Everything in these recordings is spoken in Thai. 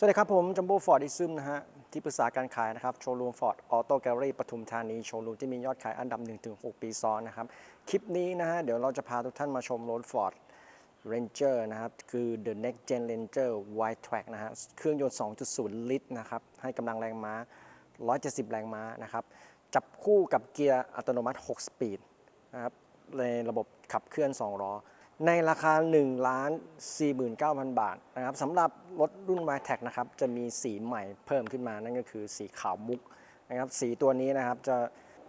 สวัสดีครับผมจัมโบ้ฟอร์ดอิซึมนะฮะที่ปรึกษาการขายนะครับโชว์รูมฟอร์ดออโต้แกลเลอรี่ปทุมธานีโชว์รูมที่มียอดขายอันดับ 1-6 ปีซ้อนนะครับ คลิปนี้นะฮะเดี๋ยวเราจะพาทุกท่านมาชมรถ Ford Ranger นะครับ คือ The Next Gen Ranger Wide Track นะฮะเครื่องยนต์ 2.0 ลิตรนะครับ ให้กำลังแรงม้า 170 แรงม้านะครับ จับคู่กับเกียร์อัตโนมัติ 6 สปีดนะครับในระบบขับเคลื่อน 2 ล้อ ในราคา1ล้าน49,000 บาทนะครับสำหรับรถรุ่น y t e c นะครับจะมีสีใหม่เพิ่มขึ้นมานั่นก็คือสีขาวมุกนะครับสีตัวนี้นะครับจะ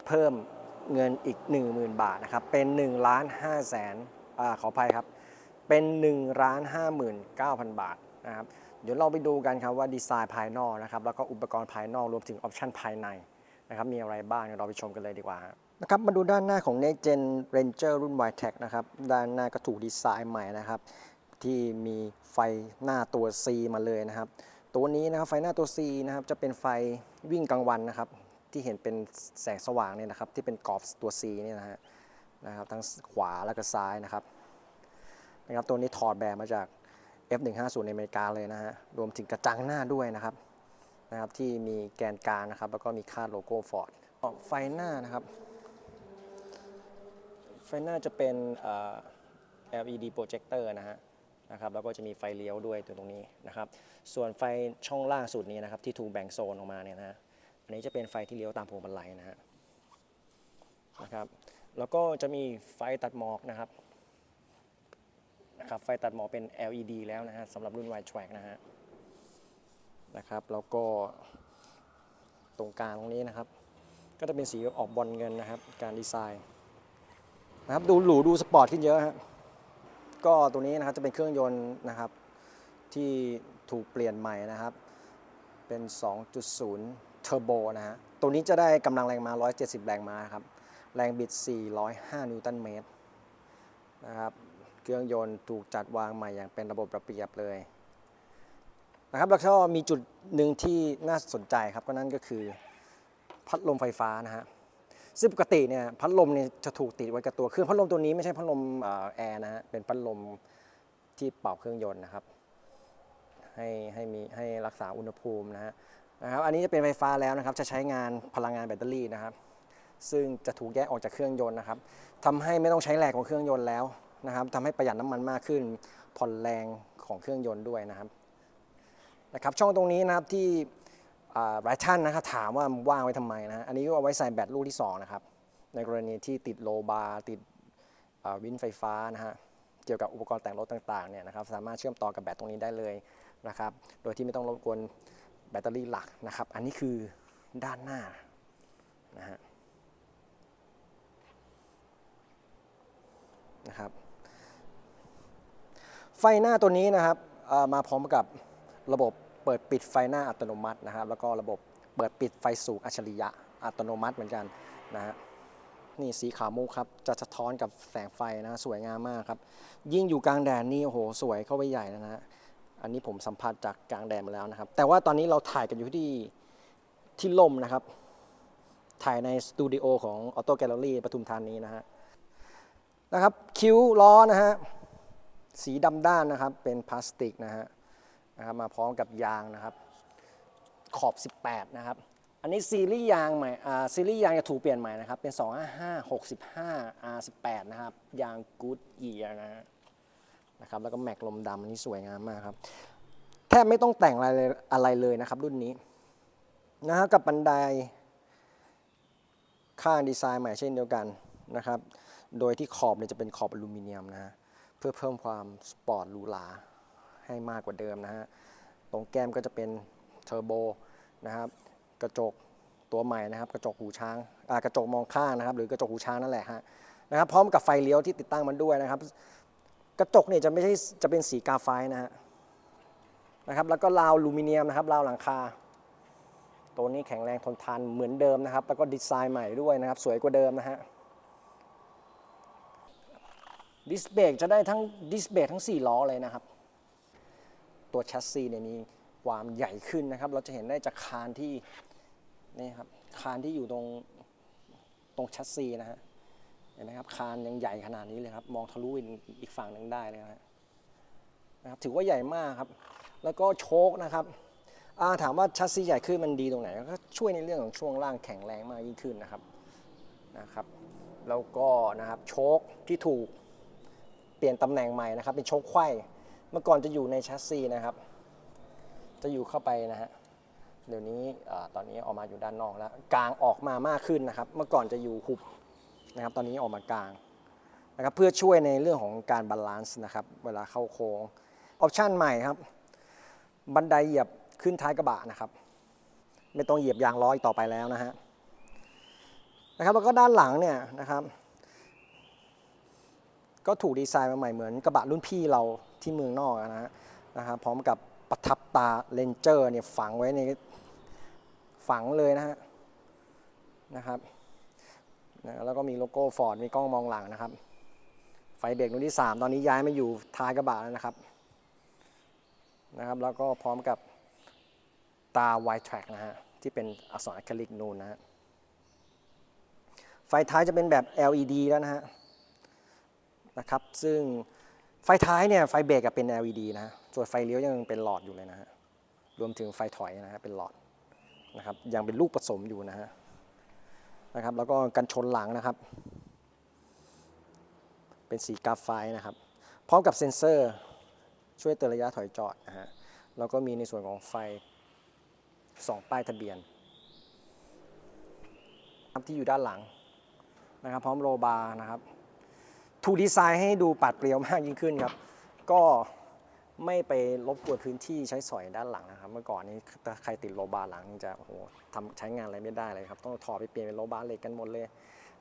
เพิ่มเงินอีก 10,000 บาทนะครับเป็น1ล้าน5แสนอ่าขออภัยครับ เป็น1ล้าน59,000 บาทนะครับเดี๋ยวเราไปดูกันครับว่าดีไซน์ภายนอกนะครับแล้วก็อุปกรณ์ภายนอกรวมถึงออปชันภายในนะครับมีอะไรบ้างเดี๋ยวเราไปชมกันเลยดีกว่า นะครับมาดูด้านหน้าของ Next Gen Ranger รุ่น y t e c นะครับ ด้านหน้าก็ถูกดีไซน์ใหม่นะครับ ที่มีไฟหน้าตัว C มาเลยนะครับ ตัวนี้นะครับไฟหน้าตัว C นะครับจะเป็นไฟวิ่งกลางวันนะครับ ที่เห็นเป็นแสงสว่างเนี่ยนะครับ ที่เป็นกรอบตัว C เนี่ยนะฮะนะครับทั้งขวาแล้วก็ซ้ายนะครับนะครับ ตัวนี้ถอดแบบมาจาก F150 ในอเมริกาเลยนะฮะรวมถึงกระจังหน้าด้วยนะครับนะครับ ที่มีแกนกลางนะครับ แล้วก็มีคาดโลโก้ Ford ไฟหน้านะครับ ไฟหน้าจะเป็น LED projector นะฮะนะครับแล้วก็จะมีไฟเลี้ยวด้วยตัวตรงนี้นะครับ ส่วนไฟช่องล่างสุดนี้นะครับที่ถูกแบ่งโซนออกมาเนี่ยนะฮะอันนี้จะเป็นไฟที่เลี้ยวตามพวงมาลัยนะฮะนะครับ แล้วก็จะมีไฟตัดหมอกนะครับนะครับไฟตัดหมอกเป็น LED แล้วนะฮะสำหรับรุ่น Wide Track นะฮะนะครับ แล้วก็ตรงกลางตรงนี้นะครับ ก็จะเป็นสีออกบอลเงินนะครับ การดีไซน์ นะครับดูหรูดูสปอร์ตขึ้นเยอะฮะก็ตัวนี้นะครับจะเป็นเครื่องยนต์นะครับที่ถูกเปลี่ยนใหม่นะครับ เป็น 2.0 เทอร์โบนะฮะตัวนี้จะได้กำลังแรงม้า170 แรงม้าครับ แรงบิด 405 นิวตันเมตรนะครับเครื่องยนต์ถูกจัดวางใหม่อย่างเป็นระบบระเบียบเลยนะครับแล้วก็มีจุดหนึ่งที่น่าสนใจครับก็นั่นก็คือพัดลมไฟฟ้านะฮะ ซึ่งปกติเนี่ยพัดลมเนี่ยจะถูกติดไว้กับตัวเครื่องพัดลมตัวนี้ไม่ใช่พัดลมแอร์นะฮะเป็นพัดลมที่เป่าเครื่องยนต์นะครับ ให้ให้มีให้รักษาอุณหภูมินะฮะนะครับ อันนี้จะเป็นไฟฟ้าแล้วนะครับ จะใช้งานพลังงานแบตเตอรี่นะครับ ซึ่งจะถูกแยกออกจากเครื่องยนต์นะครับทำให้ไม่ต้องใช้แรงของเครื่องยนต์แล้วนะครับทำให้ประหยัดน้ำมันมากขึ้น ผ่อนแรงของเครื่องยนต์ด้วยนะครับนะครับ ช่องตรงนี้นะครับที่ หลายท่านนะครับถามว่าว่างไว้ทำไมนะฮะอันนี้ก็เอาไว้ใส่แบตลูกที่2นะครับในกรณีที่ติดโลบาร์ติดวินไฟฟ้านะฮะเกี่ยวกับอุปกรณ์แต่งรถต่างๆเนี่ยนะครับสามารถเชื่อมต่อกับแบตตรงนี้ได้เลยนะครับโดยที่ไม่ต้องรบกวนแบตเตอรี่หลักนะครับ อันนี้คือด้านหน้านะฮะนะครับไฟหน้าตัวนี้นะครับมาพร้อมกับระบบ ปิดปิดไฟหน้าอัตโนมัตินะครับ แล้วก็ระบบเปิดปิดไฟสูงอัจฉริยะอัตโนมัติเหมือนกันนะฮะนี่สีขาวมุกครับ จะสะท้อนกับแสงไฟนะ สวยงามมากครับ ยิ่งอยู่กลางแดดนี่โอ้โห สวยเข้าไปใหญ่นะฮะอันนี้ผมสัมผัสจากกลางแดดมาแล้วนะครับ แต่ว่าตอนนี้เราถ่ายกันอยู่ที่ที่ล่มนะครับ ถ่ายในสตูดิโอของออโต้แกลเลอรี่ปทุมธานีนะฮะนะครับ คิ้วล้อนะฮะสีดำด้านนะครับเป็นพลาสติกนะฮะ นะครับมาพร้อมกับยางนะครับขอบ 18 นะครับ อันนี้ซีรีส์ยางใหม่อ่าซีรีส์ยางจะถูกเปลี่ยนใหม่นะครับ เป็น 255 65 R18 นะครับ ยาง Good Year นะนะครับ แล้วก็แม็กลมดำอันนี้สวยงามมากครับ แทบไม่ต้องแต่งอะไรเลยอะไรเลยนะครับ รุ่นนี้นะฮะกับบันไดข้างดีไซน์ใหม่เช่นเดียวกันนะครับ โดยที่ขอบเนี่ยจะเป็นขอบอลูมิเนียมนะฮะ เพื่อเพิ่มความสปอร์ตหรูหรา ให้มากกว่าเดิมนะฮะ ตรงแก้มก็จะเป็นเทอร์โบนะครับ กระจกตัวใหม่นะครับ กระจกหูช้างกระจกมองข้างนะครับ หรือกระจกหูช้างนั่นแหละฮะนะครับ พร้อมกับไฟเลี้ยวที่ติดตั้งมันด้วยนะครับ กระจกเนี่ยจะไม่ใช่จะเป็นสีกาไฟนะฮะนะครับ แล้วก็ราวลูมิเนียมนะครับราวหลังคาตัวนี้แข็งแรงทนทานเหมือนเดิมนะครับ แล้วก็ดีไซน์ใหม่ด้วยนะครับ สวยกว่าเดิมนะฮะดิสเบรกจะได้ทั้งดิสเบรกทั้ง 4 ล้อเลยนะครับ ตัวแชสซีเนี่ยมีความใหญ่ขึ้นนะครับ เราจะเห็นได้จากคานที่นี่ครับคานที่อยู่ตรงตรงแชสซีนะฮะเห็นไหมครับคานยังใหญ่ขนาดนี้เลยครับ มองทะลุอีกฝั่งหนึ่งได้เลยนะครับถือว่าใหญ่มากครับ แล้วก็โชคนะครับาถามว่าชัสซีใหญ่ขึ้นมันดีตรงไหนก็ช่วยในเรื่องของช่วงล่างแข็งแรงมากยิ่งขึ้นนะครับนะครับ แล้วก็นะครับโชคที่ถูกเปลี่ยนตำแหน่งใหม่นะครับ เป็นโชคไขว้ เมื่อก่อนจะอยู่ในชัสซีนะครับ จะอยู่เข้าไปนะฮะ เดี๋ยวนี้ตอนนี้ออกมาอยู่ด้านนอกแล้ว กลางออกมามากขึ้นนะครับ เมื่อก่อนจะอยู่หุบนะครับ ตอนนี้ออกมากลางนะครับ เพื่อช่วยในเรื่องของการบาลานซ์นะครับ เวลาเข้าโค้ง ออปชันใหม่ครับ บันไดเหยียบขึ้นท้ายกระบะนะครับ ไม่ต้องเหยียบยางล้ออีกต่อไปแล้วนะฮะ นะครับ แล้วก็ด้านหลังเนี่ยนะครับ ก็ถูกดีไซน์มาใหม่เหมือนกระบะรุ่นพี่เรา ที่เมืองนอกนะฮะนะครับพร้อมกับประทับตาเลนเจอร์เนี่ยฝังไว้ในฝังเลยนะฮะนะครับนะแล้วก็มีโลโก้ฟอร์ดมีกล้องมองหลังนะครับ ไฟเบรกรุ่นที่ 3 ตอนนี้ย้ายมาอยู่ท้ายกระบะแล้วนะครับนะครับ แล้วก็พร้อมกับตา White Track นะฮะ ที่เป็นอักษรอะคริลิกนูนนะฮะ ไฟท้ายจะเป็นแบบ LED แล้วนะฮะนะครับ ซึ่ง ไฟท้ายเนี่ยไฟเบรกเป็น LED นะฮะส่วนไฟเลี้ยวยังเป็นหลอดอยู่เลยนะฮะรวมถึงไฟถอยนะฮะเป็นหลอดนะครับยังเป็นลูกผสมอยู่นะฮะนะครับแล้วก็กันชนหลังนะครับ เป็นสีกราฟไฟนะครับ พร้อมกับเซ็นเซอร์ช่วยเตือนระยะถอยจอดนะฮะแล้วก็มีในส่วนของไฟสองป้ายทะเบียนครับที่อยู่ด้านหลังนะครับ พร้อมโลบาร์นะครับ ถูกดีไซน์ให้ดูปัดเปรียวมากยิ่งขึ้นครับ ก็ไม่ไปรบกวนพื้นที่ใช้สอยด้านหลังนะครับ เมื่อก่อนนี้ถ้าใครติดโลบาร์หลังจะโอ้โหทำใช้งานอะไรไม่ได้เลยครับ ต้องถอดไปเปลี่ยนเป็นโลบาร์เหล็กกันหมดเลย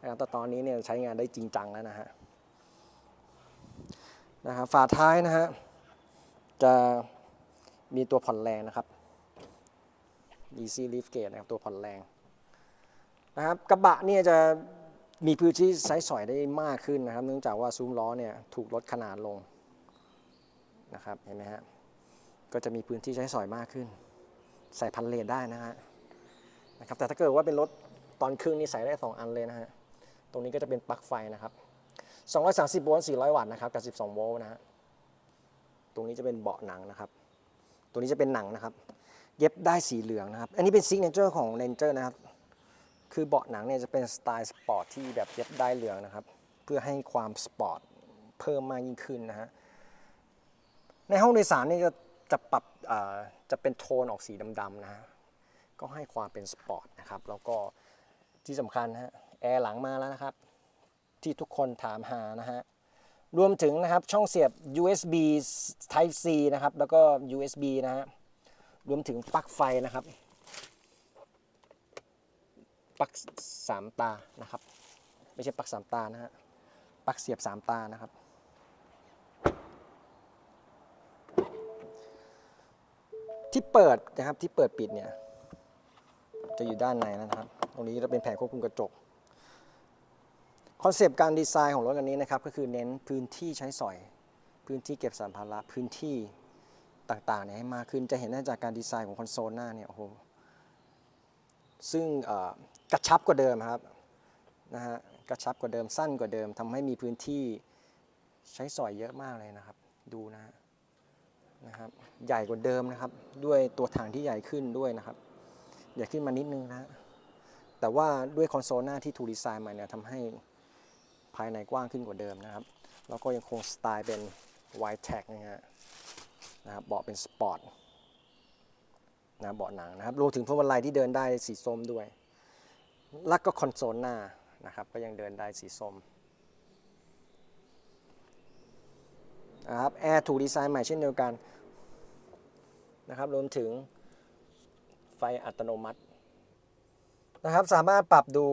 นะครับแต่ตอนนี้เนี่ยใช้งานได้จริงจังแล้วนะฮะนะครับฝาท้ายนะฮะจะมีตัวผ่อนแรงนะครับ Easy Lift Gate นะครับตัวผ่อนแรงนะครับกระบะเนี่ยจะ มีพื้นที่ใช้สอยได้มากขึ้นนะครับ เนื่องจากว่าซุ้มล้อเนี่ยถูกลดขนาดลงนะครับเห็นไหมฮะก็จะมีพื้นที่ใช้สอยมากขึ้น ใส่พันเลทได้นะฮะนะครับแต่ถ้าเกิดว่าเป็นรถตอนครึ่งนี่ใส่ได้ 2 อันเลยนะฮะตรงนี้ก็จะเป็นปลั๊กไฟนะครับ230โวลต์400 วัตต์นะครับกับ 12 โวลต์นะฮะตรงนี้จะเป็นเบาะหนังนะครับตัวนี้จะเป็นหนังนะครับ เย็บได้สีเหลืองนะครับ อันนี้เป็นซิกเนเจอร์ของ Ranger นะครับ คือเบาะหนังเนี่ยจะเป็นสไตล์สปอร์ตที่แบบเย็บได้เหลืองนะครับ เพื่อให้ความสปอร์ตเพิ่มมากยิ่งขึ้นนะฮะ ในห้องโดยสารนี่จะจะปรับจะเป็นโทนออกสีดำๆนะฮะ ก็ให้ความเป็นสปอร์ตนะครับ แล้วก็ที่สำคัญฮะแอร์หลังมาแล้วนะครับ ที่ทุกคนถามหานะฮะ รวมถึงนะครับช่องเสียบ USB Type C นะครับ แล้วก็ USB นะฮะ รวมถึงปลั๊กไฟนะครับ ปลั๊กสามตานะครับ ไม่ใช่ปลั๊กสามตานะฮะปลั๊กเสียบสามตานะครับ ที่เปิดนะครับที่เปิดปิดเนี่ย จะอยู่ด้านในนะครับ ตรงนี้จะเป็นแผงควบคุมกระจกคอนเซปต์การดีไซน์ของรถคันนี้นะครับ ก็คือเน้นพื้นที่ใช้สอย พื้นที่เก็บสัมภาระพื้นที่ต่างๆเนี่ยให้มากขึ้นจะเห็นได้จากการดีไซน์ของคอนโซลหน้าเนี่ยโอ้โห ซึ่งกระชับกว่าเดิมครับนะฮะกระชับกว่าเดิมสั้นกว่าเดิมทำให้มีพื้นที่ใช้สอยเยอะมากเลยนะครับ ดูนะนะครับใหญ่กว่าเดิมนะครับ ด้วยตัวถังที่ใหญ่ขึ้นด้วยนะครับใหญ่ขึ้นมานิดนึงนะแต่ว่าด้วยคอนโซลหน้าที่ถูกดีไซน์ใหม่เนี่ยทำให้ภายในกว้างขึ้นกว่าเดิมนะครับ แล้วก็ยังคงสไตล์เป็น wide tag นะฮะนะครับเบาะเป็นสปอร์ต นะเบาะหนังนะครับรวมถึงพวงมาลัยที่เดินได้สีส้มด้วย แล้วก็คอนโซลหน้านะครับก็ยังเดินได้สีส้มนะครับแอร์ถูกดีไซน์ใหม่เช่นเดียวกันนะครับรวมถึงไฟอัตโนมัตินะครับสามารถปรับดู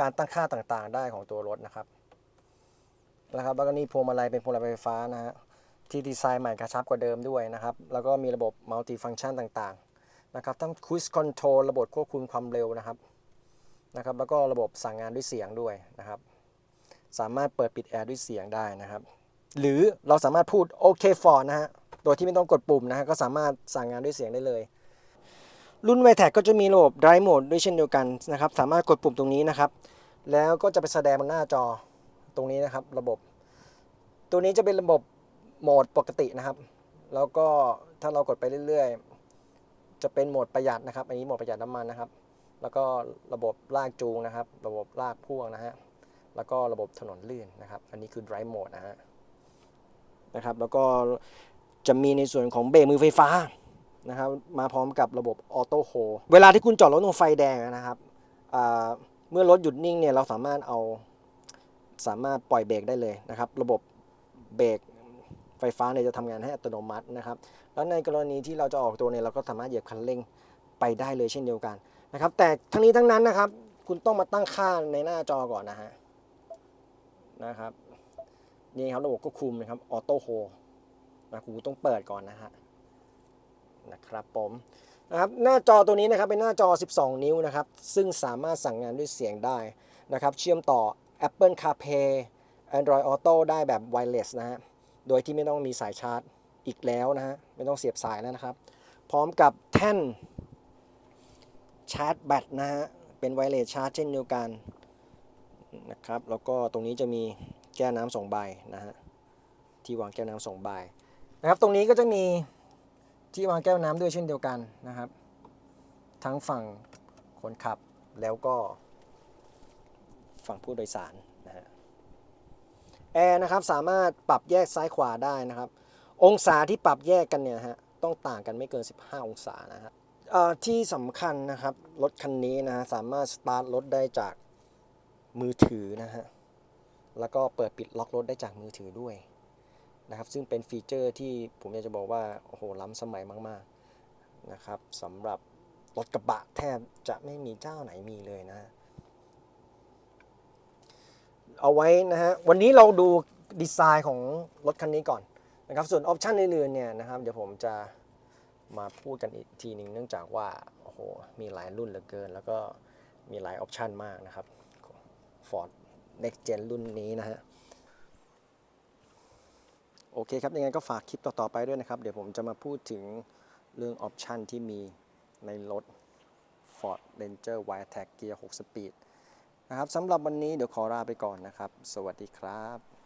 การตั้งค่าต่างๆ ได้ของตัวรถนะครับนะครับแล้วก็นี่พวงมาลัยเป็นพวงมาลัยไฟฟ้านะฮะที่ดีไซน์ใหม่กระชับกว่าเดิมด้วยนะครับ แล้วก็มีระบบมัลติฟัง c t ชันต่างๆ นะครับทั้ง Cruise Control ระบบควบคุมความเร็วนะครับนะครับ แล้วก็ระบบสั่งงานด้วยเสียงด้วยนะครับ สามารถเปิดปิดแอร์ด้วยเสียงได้นะครับ หรือเราสามารถพูดโอเคฟอร์นะฮะโดยที่ไม่ต้องกดปุ่มนะฮะก็สามารถสั่งงานด้วยเสียงได้เลย รุ่น v ว t e c ก็จะมีระบบ Drive Mode ด้วยเช่นเดียวกันนะครับ สามารถกดปุ่มตรงนี้นะครับ แล้วก็จะไปแสดงบนหน้าจอตรงนี้นะครับ ระบบ ตัวนี้จะเป็นระบบโหมดปกตินะครับ แล้วก็ถ้าเรากดไปเรื่อยๆ จะเป็นโหมดประหยัดนะครับ อันนี้โหมดประหยัดน้ำมันนะครับ แล้วก็ระบบลากจูงนะครับ ระบบลากพ่วงนะฮะ แล้วก็ระบบถนนลื่นนะครับ อันนี้คือ drive mode นะฮะ นะครับ แล้วก็จะมีในส่วนของเบรกมือไฟฟ้านะครับ มาพร้อมกับระบบออโต้โฮเวลาที่คุณจอดรถตรงไฟแดงนะครับ เมื่อรถหยุดนิ่งเนี่ย เราสามารถเอาสามารถปล่อยเบรกได้เลยนะครับ ระบบเบรก ไฟฟ้าเนี่ยจะทำงานให้อัตโนมัตินะครับ แล้วในกรณีที่เราจะออกตัวเนี่ยเราก็สามารถเหยียบคันเร่งไปได้เลยเช่นเดียวกันนะครับ แต่ทั้งนี้ทั้งนั้นนะครับ คุณต้องมาตั้งค่าในหน้าจอก่อนนะฮะนะครับนี่ครับระบบควบคุมนะครับออโต้โฮนะคุณต้องเปิดก่อนนะฮะนะครับผมนะครับหน้าจอตัวนี้นะครับเป็นหน้าจอ 12 นิ้วนะครับ ซึ่งสามารถสั่งงานด้วยเสียงได้นะครับ เชื่อมต่อ Apple CarPlay Android Auto ได้แบบ wireless นะฮะ โดยที่ไม่ต้องมีสายชาร์จอีกแล้วนะฮะไม่ต้องเสียบสายแล้วนะครับ พร้อมกับแท่นชาร์จแบตนะฮะเป็นไวเลสชาร์จเช่นเดียวกันนะครับแล้วก็ตรงนี้จะมีแก้วน้ำสองใบนะฮะที่วางแก้วน้ำสองใบนะครับตรงนี้ก็จะมีที่วางแก้วน้ำด้วยเช่นเดียวกันนะครับ ทั้งฝั่งคนขับแล้วก็ฝั่งผู้โดยสาร แอร์นะครับสามารถปรับแยกซ้ายขวาได้นะครับ องศาที่ปรับแยกกันเนี่ยฮะต้องต่างกันไม่เกิน 15 องศานะฮะที่สำคัญนะครับ รถคันนี้นะฮะสามารถสตาร์ทรถได้จากมือถือนะฮะแล้วก็เปิดปิดล็อกรถได้จากมือถือด้วยนะครับ ซึ่งเป็นฟีเจอร์ที่ผมอยากจะบอกว่าโอ้โหล้ำสมัยมากๆนะครับสำหรับรถกระบะแทบจะไม่มีเจ้าไหนมีเลยนะฮะ เอาไว้นะฮะ วันนี้เราดูดีไซน์ของรถคันนี้ก่อนนะครับ ส่วนออปชันอื่นๆเนี่ยนะครับ เดี๋ยวผมจะมาพูดกันอีกทีหนึ่งเนื่องจากว่า โอ้โห มีหลายรุ่นเหลือเกิน แล้วก็มีหลายออปชันมากนะครับ Ford Next Gen รุ่นนี้นะฮะ โอเคครับ ยังไงก็ฝากคลิปต่อ ๆ ไปด้วยนะครับ เดี๋ยวผมจะมาพูดถึงเรื่องออปชันที่มีในรถ Ford Ranger Wide Attack Gear 6 Speed นะครับสำหรับวันนี้เดี๋ยวขอลาไปก่อนนะครับ สวัสดีครับ